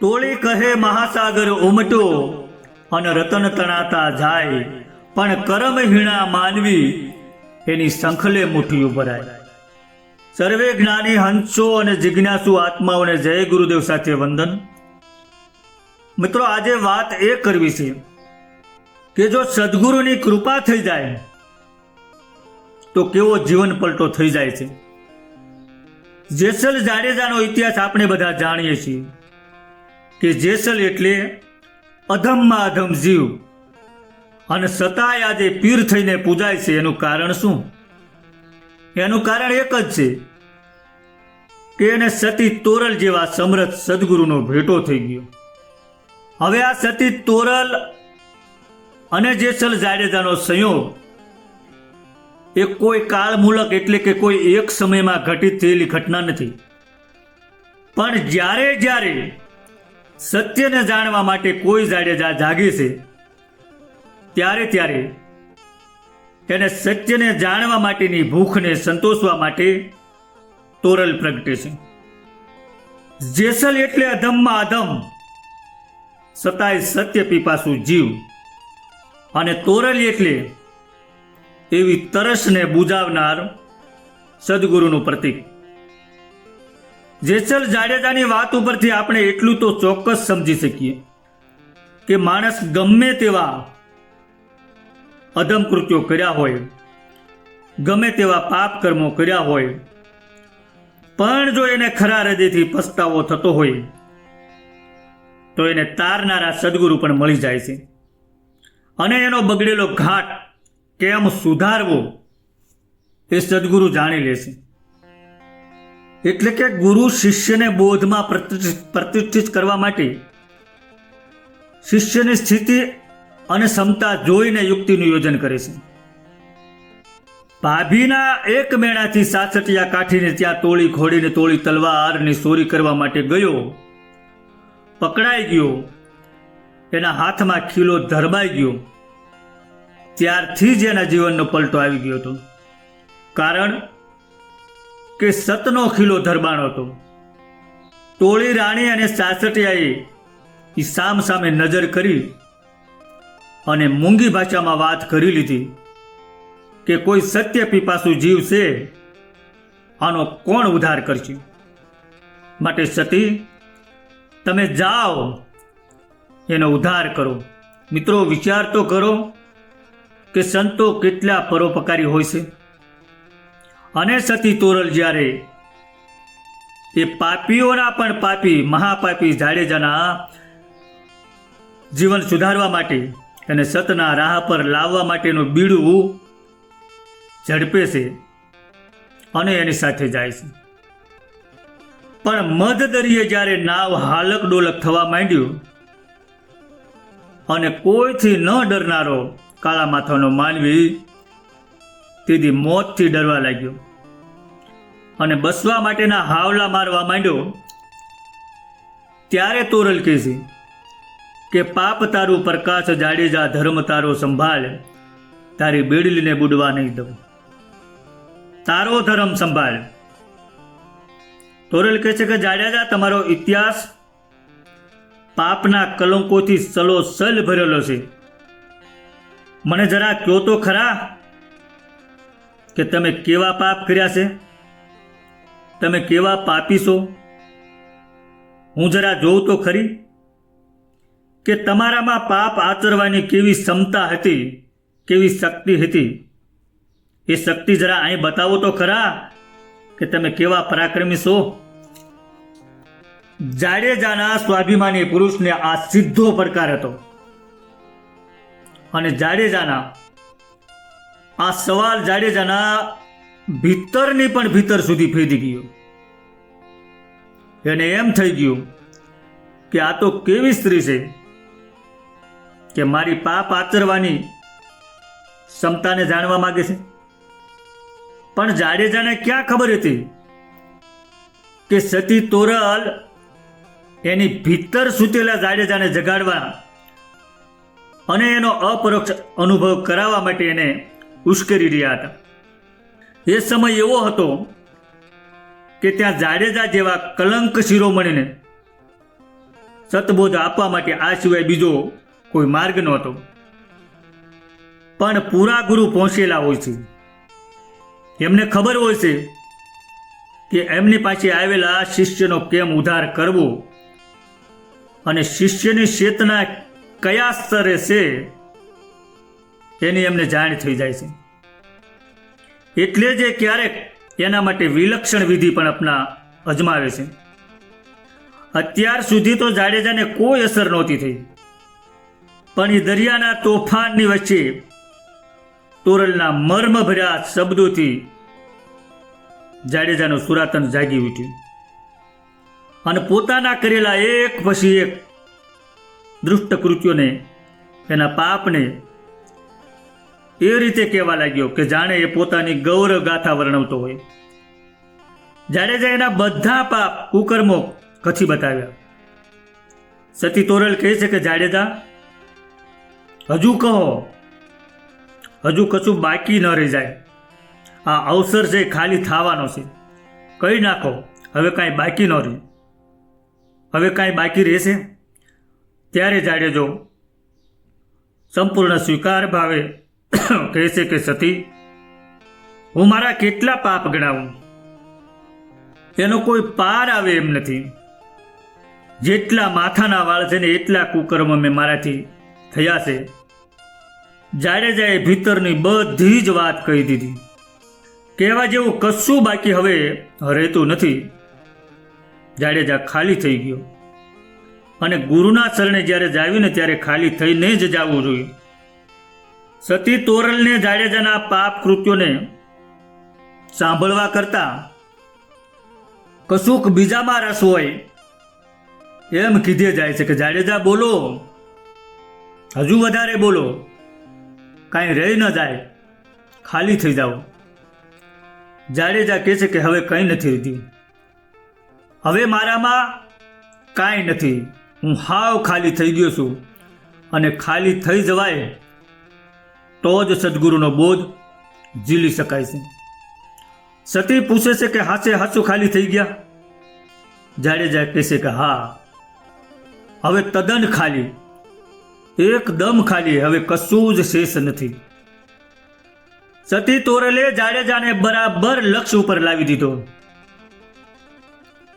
તોળી કહે મહાસાગર ઉમટો અને રતન તણાતા જાય, પણ કરમહીણા માનવી એની સંખલે મુઠ્ઠીઓ ભરાય સર્વે જ્ઞાની હંસો અને જિજ્ઞાસુ આત્માઓને જય ગુરુદેવ સાથે વંદન. મિત્રો, આજે વાત એ કરવી છે કે જો સદગુરુની કૃપા થઈ જાય, તો કેવો જીવન પલટો થઈ જાય છે. જેસલ જાડેજાનો ઇતિહાસ આપણે બધા જાણીએ છીએ. કે જેસલ એટલે અધમમાં અધમ જીવ. અને સતાય આજે પીર થઈને પૂજાય છે, એનું કારણ શું? એનું કારણ એક જ છે કે એને સતી તોરલ જેવા સમરથ સદગુરુનો ભેટો થઈ ગયો. હવે આ સતી તોરલ અને જેસલ જાડેજાનો સંયોગ, એ કોઈ કાળમૂલક એટલે કે કોઈ એક સમયમાં ઘટિત થયેલી ઘટના નથી. પણ જ્યારે જ્યારે સત્યને જાણવા માટે કોઈ જાડેજા જાગે છે, ત્યારે ત્યારે તેને સત્યને જાણવા માટેની ભૂખને સંતોષવા માટે તોરલ પ્રગટે છે. જેસલ એટલે અધમમાં અધમ, સતાય સત્ય પીપાસું જીવ, અને તોરલ એટલે એવી તરસને બુજાવનાર સદગુરુનું પ્રતીક. જેસલ જાડેજાની વાત ઉપરથી આપણે એટલું તો ચોક્કસ સમજી શકીએ કે માણસ ગમે તેવા અધમ કૃત્યો કર્યા હોય, ગમે તેવા પાપ કર્મો કર્યા હોય, પણ જો એને ખરા હૃદયથી પસ્તાવો થતો હોય, તો એને તારનારા સદગુરુ પણ મળી જાય છે. અને એનો બગડેલો ઘાટ કેમ સુધારવો, એ સદગુરુ જાણી લે છે. એટલે કે ગુરુ શિષ્યને બોધમાં પ્રતિષ્ઠિત કરવા માટે શિષ્યની સ્થિતિ અને ક્ષમતા જોઈને યુક્તિનું યોજન કરે છે. ભાભીના એક મેણાથી સાસટિયા કાઠીને ત્યાં તોળી ખોડીને તોળી તલવારની ચોરી કરવા માટે ગયો. પકડાઈ ગયો. એના હાથમાં ખીલો ધરબાઈ ગયો. ત્યારથી જ એના જીવનનો પલટો આવી ગયો હતો. કારણ કે સતનો ખીલો ધરબાણો હતો. ટોળી રાણી અને સાસટિયાએ સામ સામે નજર કરી અને મૂંગી ભાષામાં વાત કરી લીધી કે કોઈ સત્ય પીપાસુ જીવ છે, આનો કોણ ઉદ્ધાર કરશે? માટે સતી, તમે જાઓ, એનો ઉદ્ધાર કરો. મિત્રો, વિચાર તો કરો કે સંતો કેટલા પરોપકારી હોય છે. અને સતી તોરલ જ્યારે એ પાપીઓના પણ પાપી, મહાપાપી જાડેજાના જીવન સુધારવા માટે અને સતના રાહ પર લાવવા માટેનું બીડું ઝડપે છે અને એની સાથે જાય છે. પણ મધ દરિયે જ્યારે નાવ હાલક ડોલક થવા માંડ્યું અને કોઈથી ન ડરનારો કાળા માથાનો માનવી તેથી મોતથી ડરવા લાગ્યો. અને બસવા માટેના હાવલા મારવા માંડ્યો. ત્યારે તોરલ કહે કે પાપ તારું પ્રકાશ જાડેજા ધર્મ તારો સંભાળ તારી બેડલીને બુડવા નહીં દઉં. તારો ધર્મ સંભાળ તોરલ કહે છે કે જાડેજા, તમારો ઇતિહાસ પાપના કલંકોથી સલો સલ ભરેલો છે. મને જરા કહો તો ખરા કે તમે કેવા પાપ કર્યા છે? તમે કેવા પાપી છો? હું જરા જોઉં તો ખરી કે તમારામાં પાપ આચરવાની કેવી ક્ષમતા હતી, કેવી શક્તિ હતી? એ શક્તિ જરા અહીં બતાવો તો ખરા કે તમે કેવા પરાક્રમી છો? જાડેજાના સ્વાભિમાની પુરુષને આ સીધો પડકાર હતો. અને જાડેજાના, આ સવાલ જાડેજાના ભીતરની પણ ભીતર સુધી ફેદી ગયો. એને એમ થઈ ગયું કે આ તો કેવી સ્ત્રી છે કે મારી પાપ આચરવાની ક્ષમતાને જાણવા માગે છે. પણ જાડેજાને ક્યાં ખબર હતી કે સતી તોરલ એની ભીતર સૂતેલા જાડેજાને જગાડવા અને એનો અપરોક્ષ અનુભવ કરાવવા માટે એને ઉશ્કેરી રહ્યા હતા. એ સમય એવો હતો કે ત્યાં જાડેજા જેવા કલંક શિરોમણીને સતબોધ આપવા માટે આ સિવાય બીજો કોઈ માર્ગ નહોતો. પણ પૂરા ગુરુ પહોંચેલા હોય છે. એમને ખબર હોય છે કે એમની પાસે આવેલા શિષ્યનો કેમ ઉદ્ધાર કરવો અને શિષ્યની ચેતના કયા સ્તરે છે, એની એમને જાણ થઈ જાય છે. એટલે જ ક્યારેક એના માટે વિલક્ષણ વિધિ પણ અપના અજમાવે છે. અત્યાર સુધી તો જાડેજાને કોઈ અસર નહોતી થઈ. પણ એ દરિયાના તોફાનની વચ્ચે તોરલના મર્મભર્યા શબ્દોથી જાડેજાનું સુરાતન જાગી ઉઠ્યું. અને પોતાના કરેલા એક પછી એક દૃષ્ટ કૃત્યોને એના પાપને એ રીતે કહેવા લાગ્યો કે જાણે એ પોતાની ગૌરવ ગાથા વર્ણવતો હોય. જાડેજા એના બધા પાપ કુકર્મો કથી બતાવ્યા? સતી તોરલ કહે છે કે, જાડેજા, હજુ કહો. હજુ કશું બાકી ન રહી જાય. આ અવસર છે ખાલી થવાનો છે, કહી નાખો, હવે કાંઈ બાકી ન રહે હવે કાંઈ બાકી રહેશે? ત્યારે જાડેજો સંપૂર્ણ સ્વીકાર ભાવે કહે છે કે, સતી, હું મારા કેટલા પાપ ગણાવું? એનો કોઈ પાર આવે એમ નથી. જેટલા માથાના વાળ છે ને એટલા કુકર્મ મેં મારાથી થયા છે. જાડેજાએ ભીતરની બધી જ વાત કહી દીધી. કહેવા જેવું કશું બાકી હવે રહેતું નથી. જાડેજા ખાલી થઈ ગયો. અને ગુરુના શરણે જ્યારે જાવ્યું ને ત્યારે ખાલી થઈને જ જવું જોઈએ. સતી તોરલને જાડેજાના પાપ કૃત્યોને સાંભળવા કરતા કશુંક બીજામાં રસ હોય, એમ કીધે જાય છે કે, જાડેજા, બોલો. હજુ વધારે બોલો. કાંઈ રહી ન જાય. ખાલી થઈ જાઓ. જાડેજા કહે છે કે, હવે કંઈ નથી રહ્યું. હવે મારામાં કાંઈ નથી. હું હાવ ખાલી થઈ ગયો છું. અને ખાલી થઈ જવાય તો જ સદગુરુનો બોધ ઝીલી શકાય છે. સતી પૂછે છે કે હાસે હાસુ ખાલી થઈ ગયા? જાડેજા કહે છે કે હા, હવે તદ્દન ખાલી, એકદમ ખાલી, હવે કશું જ શેષ નથી. સતી તોરલે જાડેજાને બરાબર લક્ષ્ય ઉપર લાવી દીધો.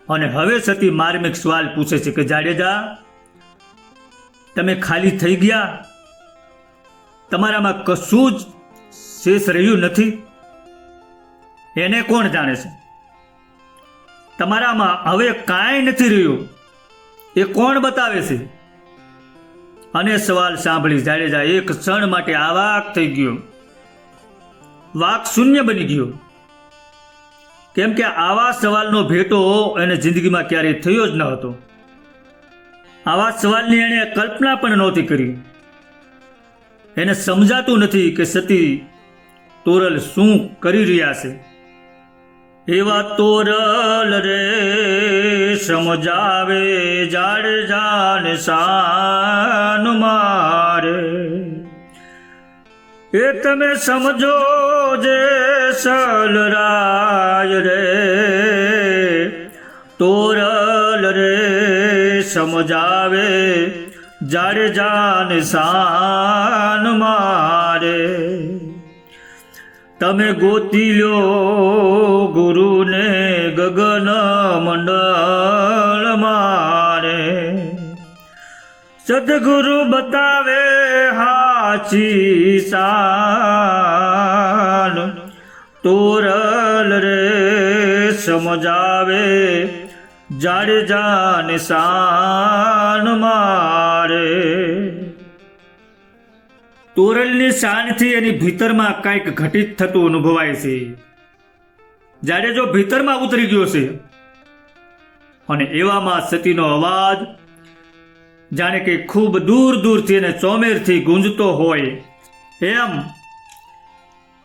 અને હવે સતી માર્મિક સવાલ પૂછે છે કે જાડેજા, તમે ખાલી થઈ ગયા? તમારામાં કશું જ શેષ રહ્યું નથી. એને કોણ જાણે છે? તમારામાં હવે કાંઈ નથી રહ્યું. એ કોણ બતાવે છે? અને સવાલ સાંભળી જાડેજા એક ક્ષણ માટે આવાક થઈ ગયો. વાક શૂન્ય બની ગયો. કેમ કે આવા સવાલનો ભેટો એને જિંદગીમાં ક્યારેય થયો જ ન હતો. આવા સવાલની એણે કલ્પના પણ નહોતી કરી. એને સમજાતું નથી કે સતી તોરલ શું કરી રહ્યા છે. એવા તોરલ રે સમજાવે જાડજાને શાન મારે. એ તમે સમજો જે સલરાય રે. તોરલ રે સમજાવે જાડજાને શાન મારે. તમે ગોતી લ્યો ગુરુને ગગન મંડળ મારે. સદગુરુ બતાવે હાચી શાન. તોરલ રે સમજાવે જાડેજાને શાન મારે. તોરલની શાનથી એની ભીતરમાં કાંઈક ઘટિત થતું અનુભવાય છે. જ્યારે જો ભીતરમાં ઉતરી ગયો છે, અને એવામાં સતીનો અવાજ જાણે કે ખૂબ દૂર દૂરથી અને ચોમેરથી ગુંજતો હોય, એમ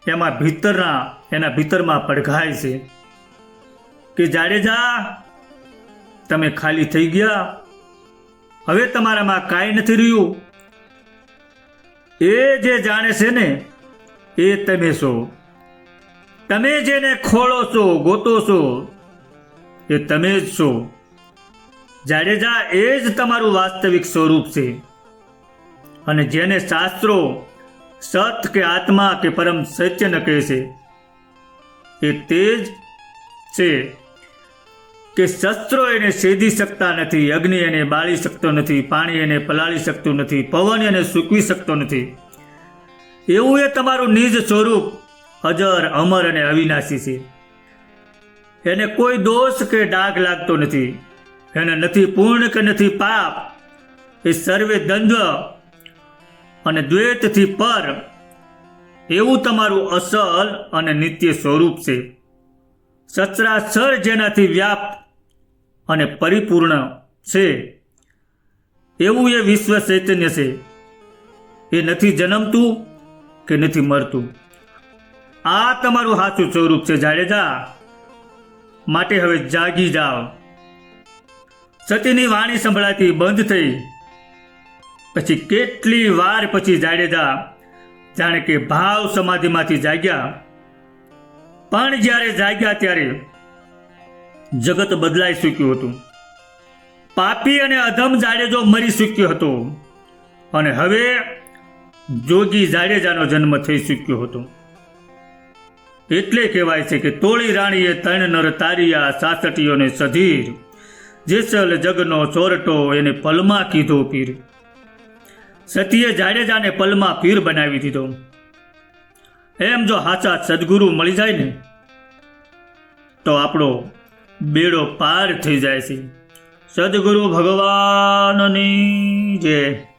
એમાં ભીતરના એના ભીતરમાં પડઘાય છે કે જાડેજા તમે ખાલી થઈ ગયા? હવે તમારામાં કાંઈ નથી રહ્યું. એ જે જાણે છે ને, એ તમે છો. તમે જેને ખોળો છો, ગોતો છો, એ તમે જ છો. જાડેજા એ જ તમારું વાસ્તવિક સ્વરૂપ છે. અને જેને શાસ્ત્રો, સત કે આત્મા કે પરમ સત્ય ન કહે છે, એ તે જ છે. કે શસ્ત્રો એને શેધી શકતા નથી, અગ્નિ એને બાળી શકતો નથી, પાણી એને પલાળી શકતું નથી, પવન એને સૂકવી શકતો નથી. એવું એ તમારું નિજ સ્વરૂપ, અજર, અમર અને અવિનાશી છે. એને કોઈ દોષ કે ડાઘ લાગતો નથી. એને નથી પૂર્ણ કે નથી પાપ. એ સર્વે દ્વંદ્વ અને દ્વૈતથી પર. એવું તમારું અસલ અને નિત્ય સ્વરૂપ છે. સચરાચર જેનાથી વ્યાપ્ત અને પરિપૂર્ણ છે. એવું એ વિશ્વ ચૈતન્ય છે. એ નથી જન્મતું કે નથી મરતું. આ તમારું સાચું સ્વરૂપ છે, જાડેજા. માટે હવે જાગી જાઓ. સતીની વાણી સંભળાતી બંધ થઈ. પછી કેટલી વાર પછી જાડેજા જાણે કે ભાવ સમાધિમાંથી જાગ્યા. પણ જ્યારે જાગ્યા ત્યારે જગત બદલાઈ ચૂક્યું હતું. પાપી અને અધમ જાડેજો મરી ચૂક્યો હતો. અને હવે જોગી જાડેજાનો જન્મ થઈ ચૂક્યો હતો. એટલે કહેવાય છે કે તોળી રાણીએ તણ નર તારિયા સાસટીઓને સધીર, જેસલ જગનો ચોરટો એને પલમાં કીધો પીર. સતીએ જાડેજાને પલમાં પીર બનાવી દીધો. એમ જો હાચા સદગુરુ મળી જાય ને, તો આપણો બેડો પાર થઈ જાય છે. સદગુરુ ભગવાનની જય.